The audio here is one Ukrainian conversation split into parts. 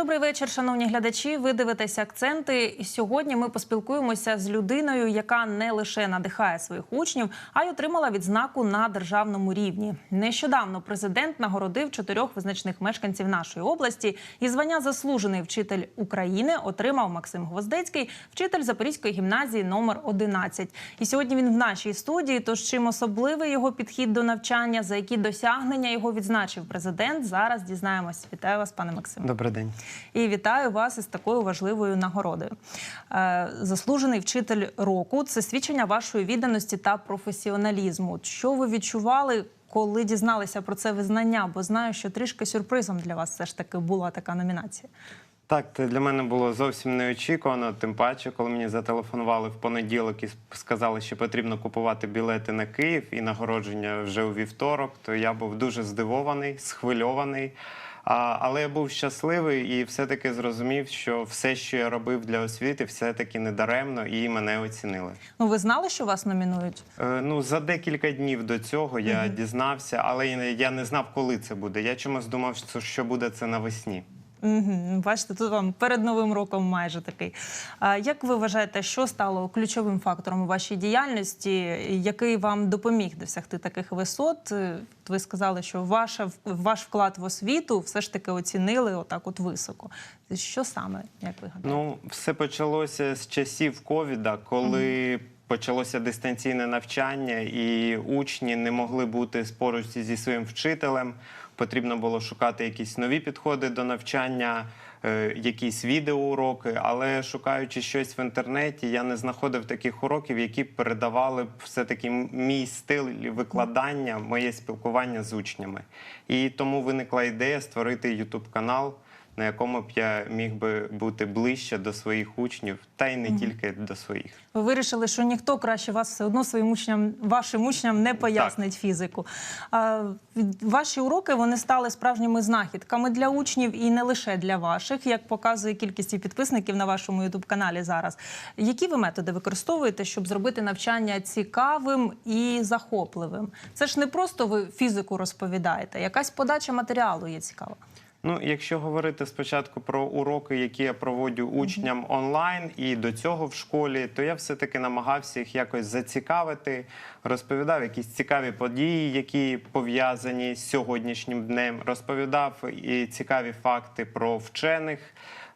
Добрий вечір, шановні глядачі. Ви дивитесь акценти. Сьогодні ми поспілкуємося з людиною, яка не лише надихає своїх учнів, а й отримала відзнаку на державному рівні. Нещодавно президент нагородив чотирьох визначних мешканців нашої області. І звання заслужений вчитель України отримав Максим Гвоздецький, вчитель Запорізької гімназії номер 11. І сьогодні він в нашій студії. Тож чим особливий його підхід до навчання, за які досягнення його відзначив президент. Зараз дізнаємось. Вітаю вас, пане Максиме. Добрий день. І вітаю вас із такою важливою нагородою. Е, Заслужений вчитель року це свідчення вашої відданості та професіоналізму. Що ви відчували, коли дізналися про це визнання? Бо знаю, що трішки сюрпризом для вас все ж таки була така номінація. Так, це для мене було зовсім неочікувано. Тим паче, коли мені зателефонували в понеділок і сказали, що потрібно купувати білети на Київ і нагородження вже у вівторок, то я був дуже здивований, схвильований. А, але я був щасливий і все-таки зрозумів, що все, що я робив для освіти, все-таки не даремно і мене оцінили. Ну, ви знали, що вас номінують? Е, Ну, за декілька днів до цього я дізнався, але я не- я не знав, коли це буде. Я чомусь думав, що буде це навесні. Угу. Бачите, тут вам перед новим роком майже такий. А як ви вважаєте, що стало ключовим фактором у вашій діяльності, який вам допоміг досягти таких висот? Ви сказали, що ваша ваш вклад в освіту все ж таки оцінили отак, от високо. Що саме, як ви гадаєте? Ну, все почалося з часів ковіда, коли почалося дистанційне навчання, і учні не могли бути поруч зі своїм вчителем. Потрібно було шукати якісь нові підходи до навчання, е, якісь відеоуроки. Але шукаючи щось в інтернеті, я не знаходив таких уроків, які б передавали б все-таки мій стиль викладання, моє спілкування з учнями. І тому виникла ідея створити youtube канал на якому б я міг би бути ближче до своїх учнів, та й не тільки до своїх. Ви вирішили, що ніхто краще вас все одно своїм учням, вашим учням не пояснить фізику. А, ваші уроки вони стали справжніми знахідками для учнів і не лише для ваших, як показує кількість підписників на вашому ютуб каналі зараз. Які ви методи використовуєте, щоб зробити навчання цікавим і захопливим? Це ж не просто ви фізику розповідаєте, якась подача матеріалу є цікава. Ну, якщо говорити спочатку про уроки, які я проводжу учням онлайн і до цього в школі, то я все-таки намагався їх якось зацікавити, розповідав якісь цікаві події, які пов'язані з сьогоднішнім днем, розповідав і цікаві факти про вчених.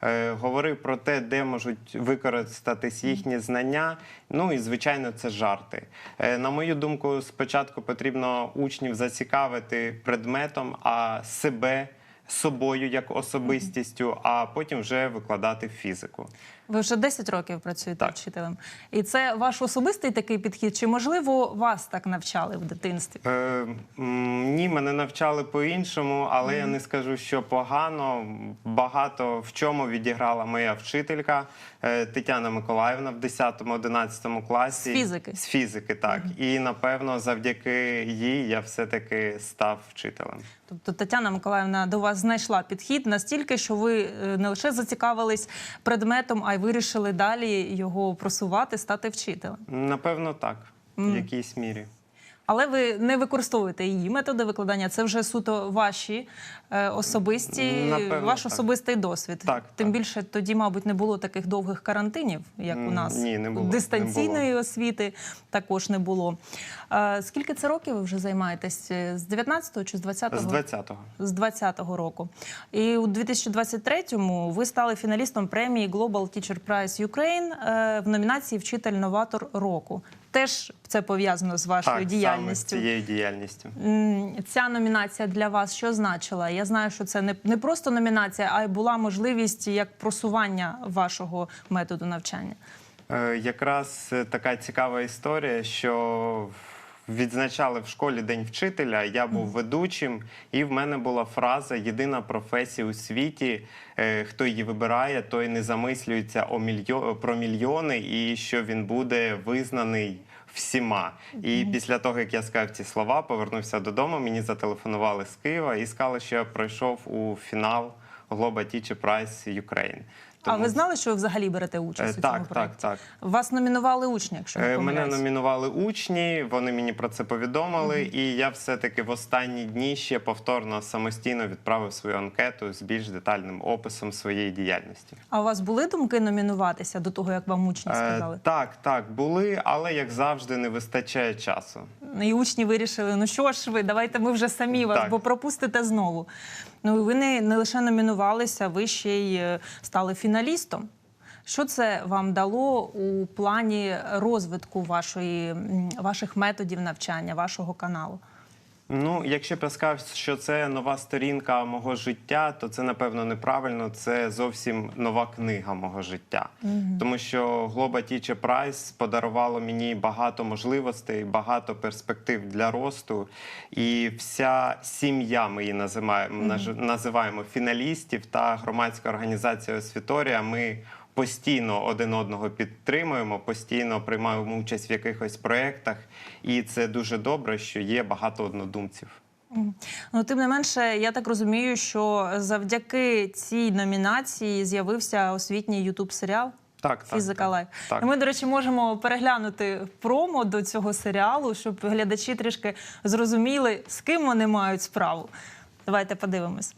е, Говорив про те, де можуть використатись їхні знання. Ну і звичайно, це жарти. Е, На мою думку, спочатку потрібно учнів зацікавити предметом, а себе собою як особистістю, а потім вже викладати фізику. Ви вже 10 років працюєте Так. вчителем. І це ваш особистий такий підхід? Чи можливо вас так навчали в дитинстві? Е, ні, мене навчали по-іншому, але я не скажу, що погано. Багато в чому відіграла моя вчителька е, Тетяна Миколаївна в 10-11 класі. З фізики? З фізики, так. І напевно, завдяки їй я все-таки став вчителем. Тобто Тетяна Миколаївна до вас знайшла підхід настільки, що ви е, не лише зацікавились предметом, а й вирішили далі його просувати, стати вчителем. Напевно, так, в якійсь мірі. Але ви не використовуєте її методи викладання. Це вже суто ваші е, особисті, Напевно, ваш так. особистий досвід. Так, Тим так. більше тоді, мабуть, не було таких довгих карантинів, як у нас. ні, не було, не Дистанційної освіти також не було. Е, скільки це років ви вже займаєтесь? Е, З 19-го чи з 20-го? З 20-го. з 20-го року. І у 2023-му ви стали фіналістом премії Global Teacher Prize Ukraine е, в номінації Вчитель новатор року. Теж це пов'язано з вашою Так, діяльністю. саме з цією діяльністю. Ця номінація для вас що значила? Я знаю, що це не, не просто номінація, а й була можливість як просування вашого методу навчання. Е, Якраз е, така цікава історія, що відзначали в школі День вчителя. Я був ведучим, і в мене була фраза Єдина професія у світі. е, Хто її вибирає, той не замислюється о мільйо... про мільйони, і що він буде визнаний. Всіма, і після того як я сказав ці слова, повернувся додому. Мені зателефонували з Києва і сказали, що я пройшов у фінал Global Teacher Prize Ukraine. А ви знали, що ви взагалі берете Е, участь у цьому Так, так, проєкті? так. Вас номінували учні, якщо не Е, Мене номінували учні, вони мені про це повідомили, і я все-таки в останні дні ще повторно самостійно відправив свою анкету з більш детальним описом своєї діяльності. А у вас були думки номінуватися до того, як вам учні Е, сказали? Так, так, були, але як завжди, не вистачає часу. І учні вирішили, ну що ж ви, давайте ми вже самі вас, Так. бо пропустите знову. Ну і ви не, не лише номінувалися, ви ще й е, стали фіналістом. Що це вам дало у плані розвитку вашої, ваших методів навчання, вашого каналу? Ну, якщо б я сказав, що це нова сторінка мого життя, то це напевно неправильно. Це зовсім нова книга мого життя. Тому що Global Teacher Prize подарувало мені багато можливостей, багато перспектив для росту. І вся сім'я, ми її називаємо, наж- називаємо фіналістів та громадська організація Освіторія. Ми постійно один одного підтримуємо, постійно приймаємо участь в якихось проєктах, і це дуже добре, що є багато однодумців. Ну, тим не менше, я так розумію, що завдяки цій номінації з'явився освітній ютуб серіал. Так, так, Фізика Лайф. так. І ми, до речі, можемо переглянути промо до цього серіалу, щоб глядачі трішки зрозуміли, з ким вони мають справу. Давайте подивимось.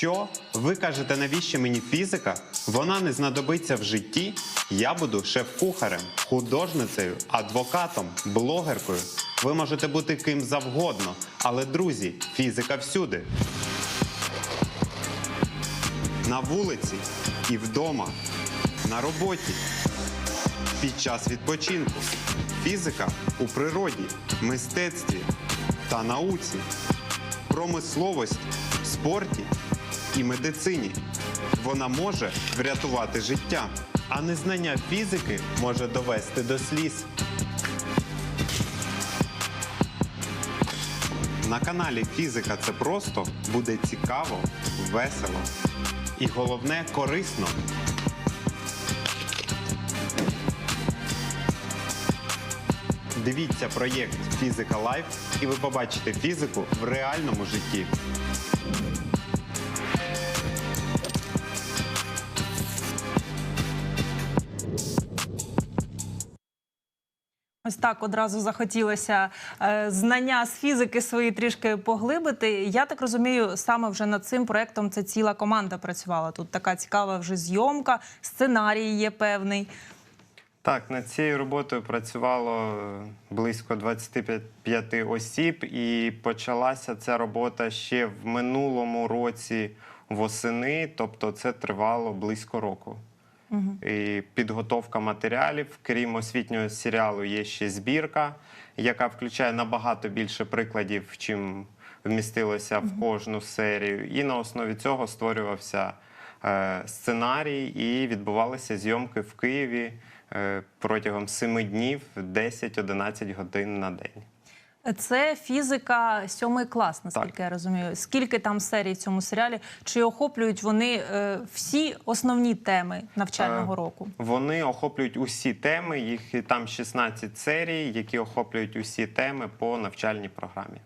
Що? Ви кажете, навіщо мені фізика? Вона не знадобиться в житті. Я буду шеф-кухарем, художницею, адвокатом, блогеркою. Ви можете бути ким завгодно, але друзі, фізика всюди. На вулиці і вдома, на роботі, під час відпочинку. Фізика у природі, мистецтві та науці, промисловості, спорті і медицині. Вона може врятувати життя, а незнання фізики може довести до сліз. На каналі Фізика це просто буде цікаво, весело і головне корисно. Дивіться проєкт Фізика Лайф і ви побачите фізику в реальному житті. Ось так одразу захотілося е, знання з фізики свої трішки поглибити. Я так розумію, саме вже над цим проектом це ціла команда працювала. Тут така цікава вже зйомка, сценарій є певний. Так, над цією роботою працювало е, близько 25 осіб, і почалася ця робота ще в минулому році восени, тобто це тривало близько року. І підготовка матеріалів, крім освітнього серіалу, є ще збірка, яка включає набагато більше прикладів, чим вмістилося в кожну серію. І на основі цього створювався е, сценарій, і відбувалися зйомки в Києві е, протягом семи днів 10-11 годин на день. Це фізика сьомий клас, наскільки Так. я розумію. Скільки там серій в цьому серіалі? Чи охоплюють вони е, всі основні теми навчального Е, року? Вони охоплюють усі теми, їх там 16 серій, які охоплюють усі теми по навчальній програмі.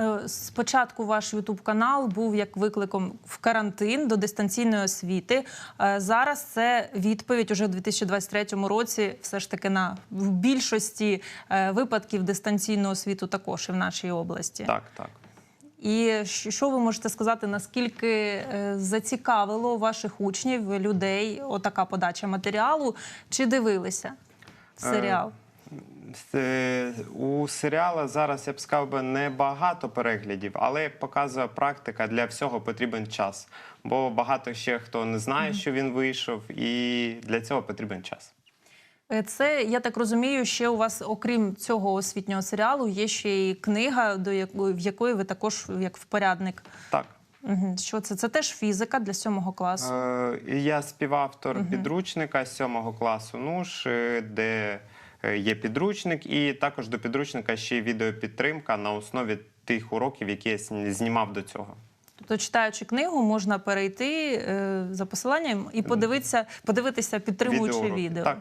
Е, Спочатку ваш Ютуб канал був як викликом в карантин до дистанційної освіти. Е, Зараз це відповідь уже у 2023 році. Все ж таки на в більшості е, випадків дистанційну освіту також і в нашій області. Так, так. І що ви можете сказати, наскільки зацікавило ваших учнів, людей, отака подача матеріалу? Чи дивилися серіал? Е, У серіала зараз я б сказав би не багато переглядів, але як показує практика, для всього потрібен час. Бо багато ще хто не знає, що він вийшов, і для цього потрібен час. Е, Це я так розумію, ще у вас, окрім цього освітнього серіалу, є ще й книга, до якої в якої ви також як впорядник. Так. Що це? Це теж фізика для сьомого класу. Е, Я співавтор підручника сьомого класу НУШ, е, де є підручник, і також до підручника ще й відеопідтримка на основі тих уроків, які я знімав до цього. Тобто, читаючи книгу, можна перейти е, за посиланням і подивитися, подивитися підтримуючи Відеоуроки, відео. так.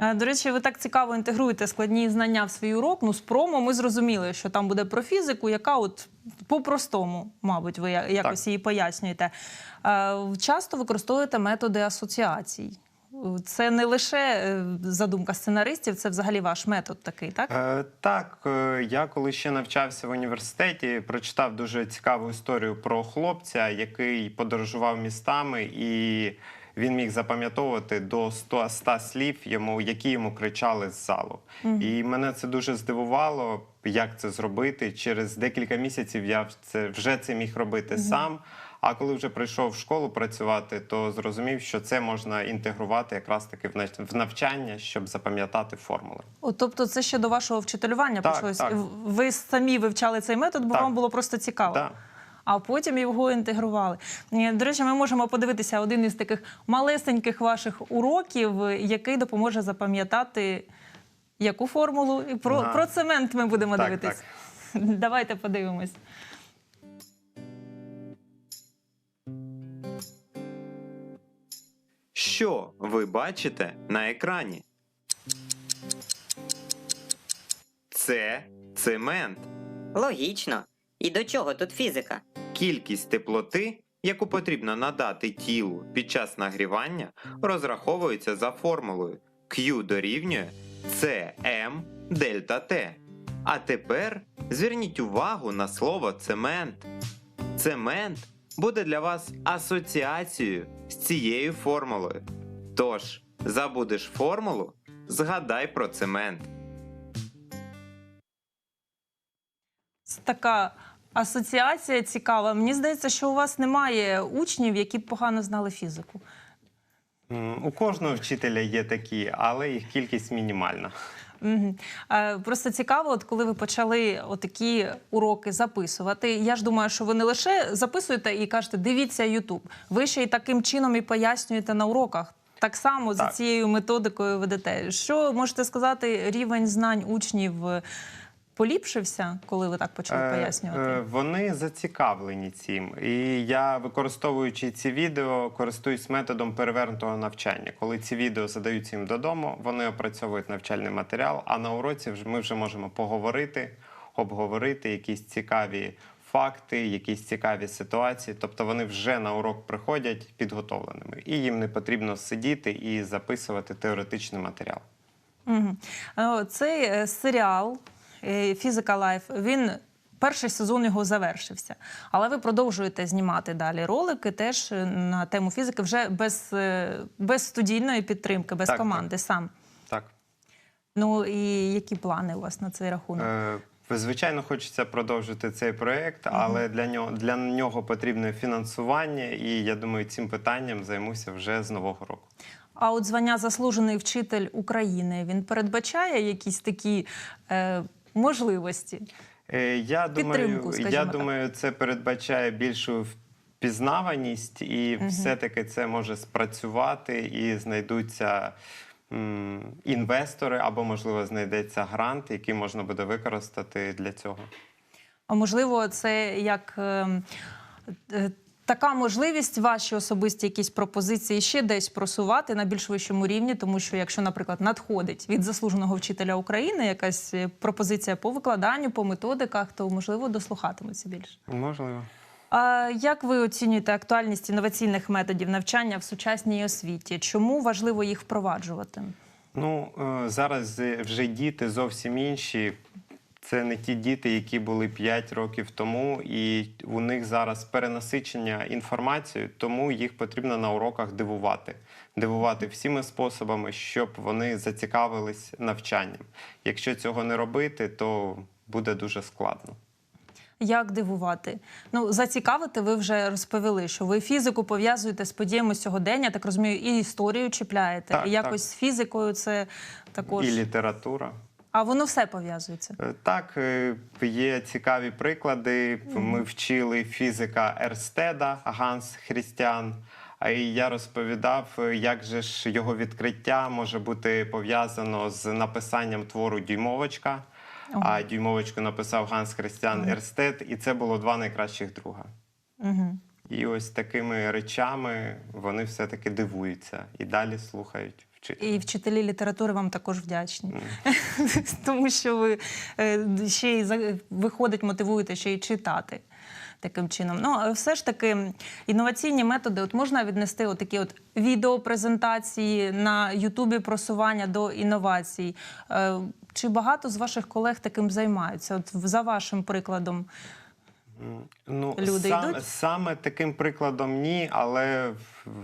Е, До речі, ви так цікаво інтегруєте складні знання в свій урок. Ну, з промо ми зрозуміли, що там буде про фізику, яка от по-простому, мабуть, ви якось її пояснюєте. Е, Часто використовуєте методи асоціацій. Це не лише е, задумка сценаристів, це взагалі ваш метод такий, так? Е, так, е, я коли ще навчався в університеті, прочитав дуже цікаву історію про хлопця, який подорожував містами, і він міг запам'ятовувати до 100, 100 слів, йому, які йому кричали з залу. І мене це дуже здивувало, як це зробити. Через декілька місяців я це вже це міг робити сам. А коли вже прийшов в школу працювати, то зрозумів, що це можна інтегрувати якраз таки в нав- навчання, щоб запам'ятати формули. От, тобто, це ще до вашого вчителювання Так, почалось. так. Ви самі вивчали цей метод, бо Так. вам було просто цікаво. Так. А потім його інтегрували. До речі, ми можемо подивитися один із таких малесеньких ваших уроків, який допоможе запам'ятати яку формулу. І про, Ага. про цемент ми будемо Так, дивитись. Давайте подивимось. Що ви бачите на екрані? Це цемент. Логічно. І до чого тут фізика? Кількість теплоти, яку потрібно надати тілу під час нагрівання, розраховується за формулою Q дорівнює CM дельта T. А тепер зверніть увагу на слово цемент. Цемент буде для вас асоціацією з цією формулою. Тож, забудеш формулу, згадай про цемент. Це така асоціація цікава. Мені здається, що у вас немає учнів, які б погано знали фізику. У кожного вчителя є такі, але їх кількість мінімальна. Просто цікаво, от коли ви почали отакі уроки записувати. Я ж думаю, що ви не лише записуєте і кажете, дивіться Ютуб. Ви ще й таким чином і пояснюєте на уроках. Так само за цією методикою ведете. Що можете сказати, рівень знань учнів поліпшився, коли ви так почали Е, пояснювати? е, Вони зацікавлені цим. І я, використовуючи ці відео, користуюсь методом перевернутого навчання. Коли ці відео задаються їм додому, вони опрацьовують навчальний матеріал, а на уроці ми вже можемо поговорити, обговорити якісь цікаві факти, якісь цікаві ситуації. Тобто вони вже на урок приходять підготовленими. І їм не потрібно сидіти і записувати теоретичний матеріал. Е, Цей е, серіал е, Physical Life, він перший сезон його завершився. Але ви продовжуєте знімати далі ролики теж е, на тему фізики вже без, е, без студійної підтримки, без Так, команди сам. Так. Ну і які плани у вас на цей рахунок? Е, Звичайно, хочеться продовжити цей проєкт, але для нього для нього потрібне фінансування, і я думаю, цим питанням займуся вже з нового року. А от звання заслужений вчитель України він передбачає якісь такі е, можливості? Е, Я думаю, Підтримку, я так. думаю, це передбачає більшу впізнаваність, і все-таки це може спрацювати, і знайдуться інвестори, або можливо знайдеться грант, який можна буде використати для цього. А можливо, це як ем, е, така можливість ваші особисті якісь пропозиції ще десь просувати на більш вищому рівні, тому що якщо, наприклад, надходить від заслуженого вчителя України якась е, пропозиція по викладанню, по методиках, то можливо дослухатимуться більше. Можливо. А як ви оцінюєте актуальність інноваційних методів навчання в сучасній освіті? Чому важливо їх впроваджувати? Ну е, зараз е, вже діти зовсім інші. Це не ті діти, які були 5 років тому, і у них зараз перенасичення інформацією, тому їх потрібно на уроках дивувати. Дивувати всіми способами, щоб вони зацікавились навчанням. Якщо цього не робити, то буде дуже складно. Як дивувати? Ну, зацікавити ви вже розповіли, що ви фізику пов'язуєте з подіями сьогодення, так розумію, і історію чіпляєте. Так, і якось з фізикою це також. І література. А воно все пов'язується. Е, Так, е, є цікаві приклади. Ми вчили фізика Ерстеда Ганс Хрістіан. А і я розповідав, е, як же ж його відкриття може бути пов'язано з написанням твору Дюймовочка. А дюймовочку написав Ганс Христіан Ерстед, і це було два найкращих друга. Угу. І ось такими речами вони все-таки дивуються і далі слухають вчителя. І вчителі літератури вам також вдячні, тому що ви е, ще й виходить, мотивуєте ще й читати. Таким чином, ну все ж таки інноваційні методи, от можна віднести от такі от відеопрезентації на Ютубі просування до інновацій. Е, Чи багато з ваших колег таким займаються? От за вашим прикладом, Ну, Люди саме, йдуть? саме таким прикладом ні, але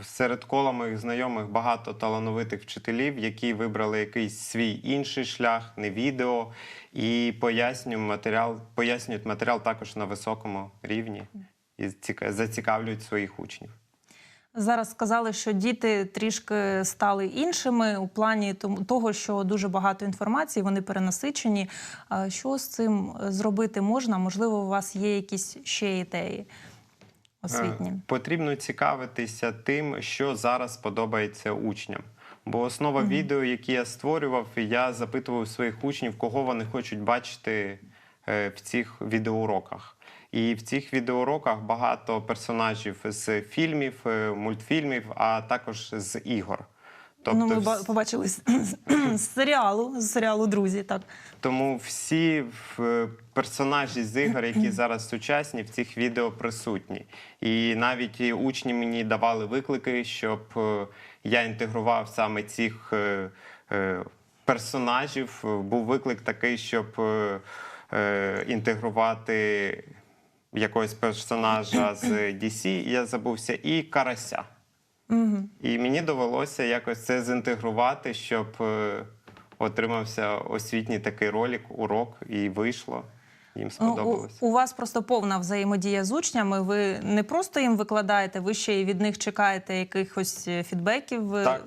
серед кола моїх знайомих багато талановитих вчителів, які вибрали якийсь свій інший шлях, не відео, і пояснюють матеріал, пояснюють матеріал також на високому рівні і ціка- зацікавлюють своїх учнів. Зараз сказали, що діти трішки стали іншими у плані того, що дуже багато інформації, вони перенасичені. Що з цим зробити можна? Можливо, у вас є якісь ще ідеї освітні? Е, Потрібно цікавитися тим, що зараз подобається учням. Бо основа відео, які я створював, я запитував своїх учнів, кого вони хочуть бачити е, в цих відеоуроках. І в цих відеоуроках багато персонажів з фільмів, е, мультфільмів, а також з ігор. ну, ми побачили з, з серіалу, з серіалу Друзі. Так Тому всі персонажі з ігор, які зараз сучасні, в цих відео присутні. І навіть учні мені давали виклики, щоб е, я інтегрував саме цих е, е, персонажів. Е, Був виклик такий, щоб е, е, інтегрувати якогось персонажа з DC, я забувся, і карася. І мені довелося якось це зінтегрувати, щоб е, отримався освітній такий ролик, урок, і вийшло. Їм Ну, сподобалось. у, у вас просто повна взаємодія з учнями. Ви не просто їм викладаєте, ви ще й від них чекаєте якихось е, фідбеків. е, Так.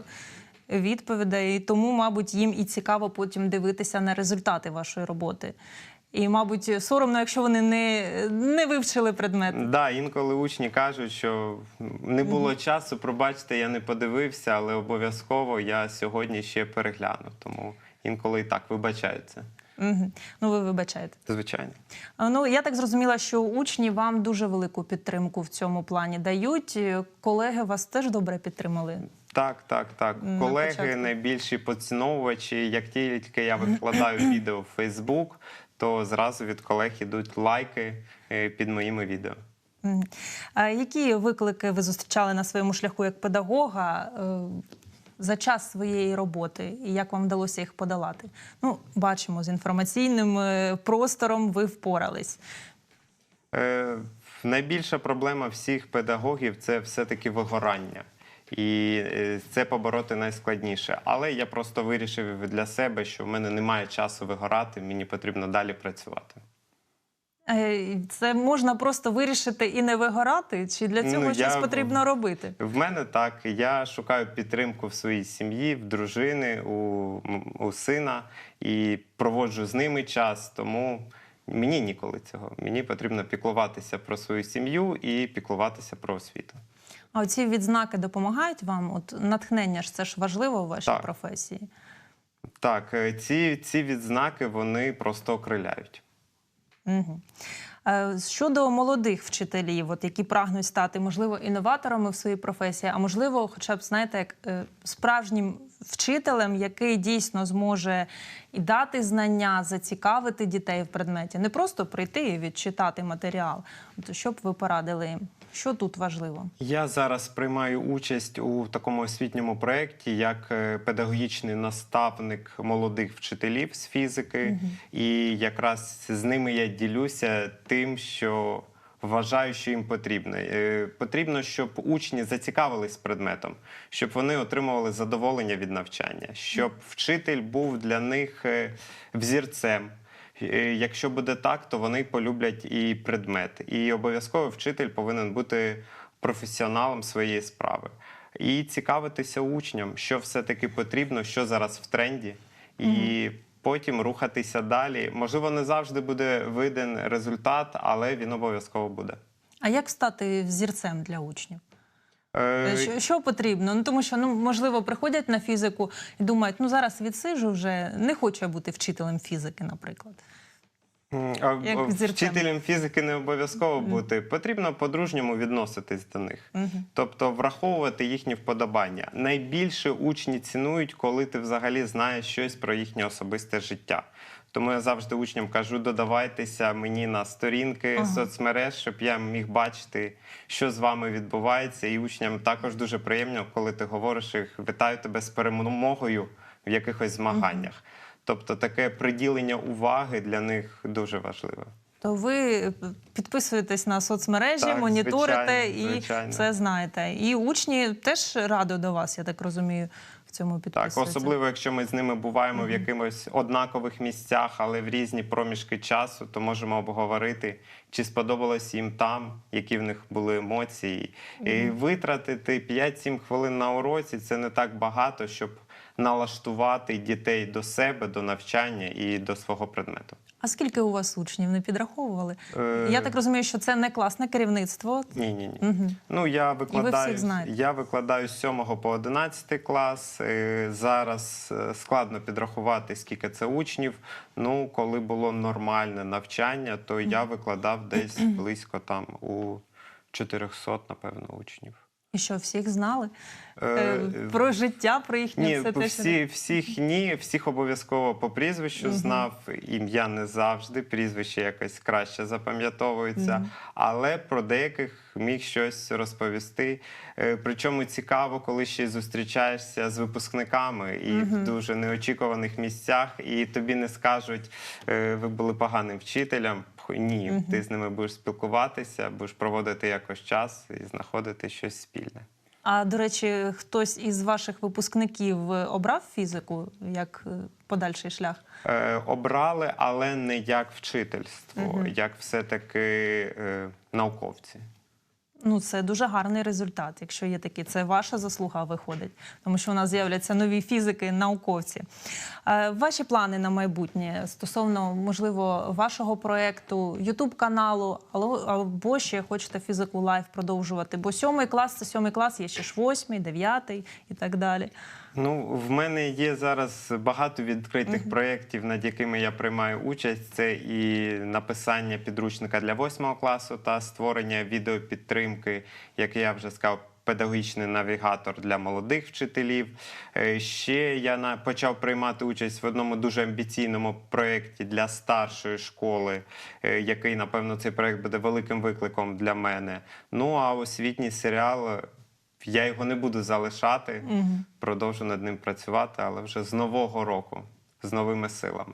Відповідей, і тому, мабуть, їм і цікаво потім дивитися на результати вашої роботи. І, мабуть, соромно, якщо вони не, не вивчили предмет. Да, інколи учні кажуть, що не було часу, пробачте, я не подивився, але обов'язково я сьогодні ще перегляну. Тому інколи і так вибачаються. Угу. Ну, ви вибачаєте. Звичайно. Ну, я так зрозуміла, що учні вам дуже велику підтримку в цьому плані дають. Колеги вас теж добре підтримали. Так, так, так. На Колеги початку. найбільші поціновувачі. Як тільки я викладаю відео в Фейсбук, то зразу від колег ідуть лайки е, під моїми відео. А які виклики ви зустрічали на своєму шляху як педагога е, за час своєї роботи, і як вам вдалося їх подолати? Ну, бачимо, з інформаційним е, простором ви впорались. Е, найбільша проблема всіх педагогів це все-таки вигорання. І е, це побороти найскладніше. Але я просто вирішив для себе, що в мене немає часу вигорати, мені потрібно далі працювати. Е, Це можна просто вирішити і не вигорати, чи для цього Ну, щось я- потрібно робити? В мене так. Я шукаю підтримку в своїй сім'ї, в дружини, у, у сина і проводжу з ними час. Тому мені ніколи цього. Мені потрібно піклуватися про свою сім'ю і піклуватися про освіту. А оці відзнаки допомагають вам? От натхнення ж це ж важливо у вашій Так. професії. Так, е, ці, ці відзнаки вони просто окриляють. Угу. Щодо молодих вчителів, от які прагнуть стати, можливо, інноваторами в своїй професії, а можливо, хоча б знаєте, як е, справжнім вчителем, який дійсно зможе і дати знання, зацікавити дітей в предметі, не просто прийти і відчитати матеріал. То що б ви порадили їм? Що тут важливо? Я зараз приймаю участь у такому освітньому проєкті, як е, педагогічний наставник молодих вчителів з фізики. І якраз з ними я ділюся тим, що вважаю, що їм потрібно. Е, Потрібно, щоб учні зацікавились предметом, щоб вони отримували задоволення від навчання, щоб вчитель був для них е, взірцем. Е, Якщо буде так, то вони полюблять і предмет. І обов'язково вчитель повинен бути професіоналом своєї справи. І цікавитися учням, що все-таки потрібно, що зараз в тренді, і потім рухатися далі. Можливо, не завжди буде виден результат, але він обов'язково буде. А як стати взірцем для учнів? Е, Що, що потрібно? Ну тому що ну можливо приходять на фізику і думають, ну зараз відсижу вже не хочу я бути вчителем фізики, наприклад. А, Як. Вчителем фізики не обов'язково бути. Потрібно по-дружньому відноситись до них. Тобто враховувати їхні вподобання. Найбільше учні цінують, коли ти взагалі знаєш щось про їхнє особисте життя. Тому я завжди учням кажу: додавайтеся мені на сторінки Ага. соцмереж, щоб я міг бачити, що з вами відбувається. І учням також дуже приємно, коли ти говориш їх, вітаю тебе з перемогою в якихось змаганнях. Тобто таке приділення уваги для них дуже важливе. То ви підписуєтесь на соцмережі, Так, моніторите звичайно, і звичайно. все знаєте. І учні теж радо до вас, я так розумію, в цьому Так, особливо якщо ми з ними буваємо в якимось однакових місцях, але в різні проміжки часу, то можемо обговорити, чи сподобалось їм там, які в них були емоції. І витратити 5-7 хвилин на уроці це не так багато, щоб налаштувати дітей до себе, до навчання і до свого предмету. А скільки у вас учнів не підраховували? Е, Я так розумію, що це не класне керівництво. Ні, ні, ні. Мгм. Ну я викладаю, я викладаю з 7 по 11 клас. Е, Зараз е, складно підрахувати, скільки це учнів. Ну, коли було нормальне навчання, то я викладав десь близько там у 400, напевно, учнів. І що всіх знали про життя, про їхнє Ні, все те, що- всі, всіх ні, всіх обов'язково по прізвищу знав. Ім'я не завжди, прізвище якось краще запам'ятовується. Але про деяких міг щось розповісти. Е, Причому цікаво, коли ще зустрічаєшся з випускниками і в дуже неочікуваних місцях, і тобі не скажуть, е, ви були поганим вчителем. Ні, ти з ними будеш спілкуватися, будеш проводити якось час і знаходити щось спільне. А до речі, хтось із ваших випускників е, обрав фізику як е, подальший шлях? Е, обрали, але не як вчительство, як все-таки е, науковці. Ну, це дуже гарний результат, якщо є такі. Це ваша заслуга виходить, тому що у нас з'являться нові фізики, науковці. Е, Ваші плани на майбутнє стосовно, можливо, вашого проєкту, Ютуб каналу, або ще хочете фізику лайф продовжувати. Бо сьомий клас це сьомий клас, є ще ж восьмий, дев'ятий і так далі. Ну, в мене є зараз багато відкритих проєктів, над якими я приймаю участь. Це і написання підручника для восьмого класу та створення відеопідтримки, як я вже сказав. Педагогічний навігатор для молодих вчителів. Е, Ще я почав приймати участь в одному дуже амбіційному проєкті для старшої школи, е, який, напевно, цей проєкт буде великим викликом для мене. Ну а освітній серіал я його не буду залишати, продовжу над ним працювати, але вже з нового року, з новими силами.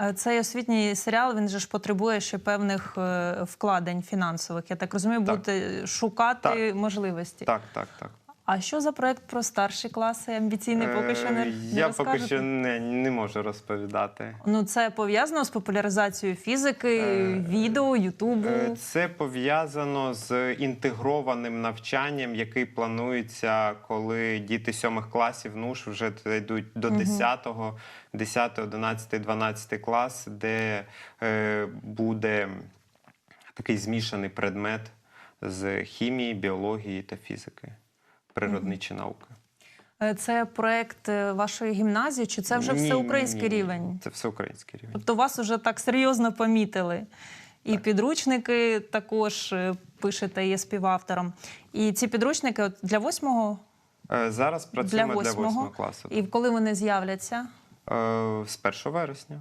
Е, Цей освітній серіал він же ж потребує ще певних е, вкладень фінансових. Я так розумію, Так. будете шукати можливості. Так, так, так. А що за проект про старші класи? Амбіційний поки що не, Е, не Я поки що не, не можу розповідати. Ну, це пов'язано з популяризацією фізики, відео, Ютубу. Е, Це пов'язано з інтегрованим навчанням, який планується, коли діти сьомих класів НУШ вже йдуть до 10-го, 10, 11, 12 клас, де е, буде такий змішаний предмет з хімії, біології та фізики, природничі науки. Е, Це проект е, вашої гімназії, чи це вже Ні, всеукраїнський ні, ні. рівень? Це всеукраїнський рівень. Тобто вас уже так серйозно помітили. І підручники також е, пишете, є співавтором. І ці підручники от для восьмого, Зараз працюємо для восьмого. класу. І коли вони з'являться? З 1 вересня.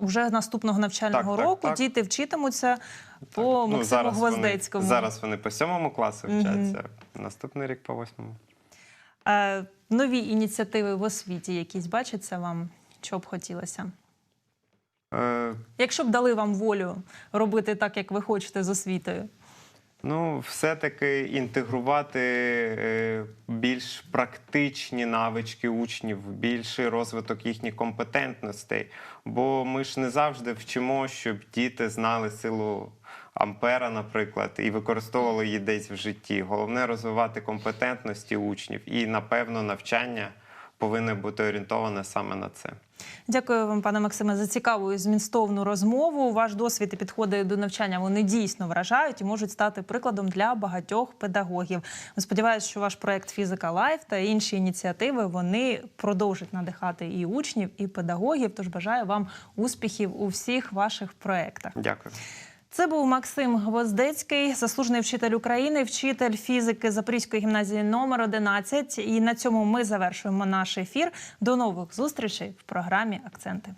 Вже наступного навчального Так, так, року так. діти вчитимуться по Максиму Ну, зараз Гвоздецькому. Вони, зараз вони по сьомому класу вчаться, наступний рік по восьмому. Е, нові ініціативи в освіті якісь бачаться вам, що б хотілося? Е, Якщо б дали вам волю робити так, як ви хочете з освітою. Ну, все-таки інтегрувати е, більш практичні навички учнів, більший розвиток їхніх компетентностей. Бо ми ж не завжди вчимо, щоб діти знали силу ампера, наприклад, і використовували її десь в житті. Головне розвивати компетентності учнів, і напевно навчання повинне бути орієнтоване саме на це. Дякую вам, пане Максиме, за цікаву і змістовну розмову. Ваш досвід і підходи до навчання вони дійсно вражають і можуть стати прикладом для багатьох педагогів. Ми сподіваємося, що ваш проект Фізика Лайф та інші ініціативи вони продовжать надихати і учнів, і педагогів. Тож бажаю вам успіхів у всіх ваших проектах. Дякую. Це був Максим Гвоздецький, заслужений вчитель України, вчитель фізики Запорізької гімназії номер 11. І на цьому ми завершуємо наш ефір. До нових зустрічей в програмі Акценти.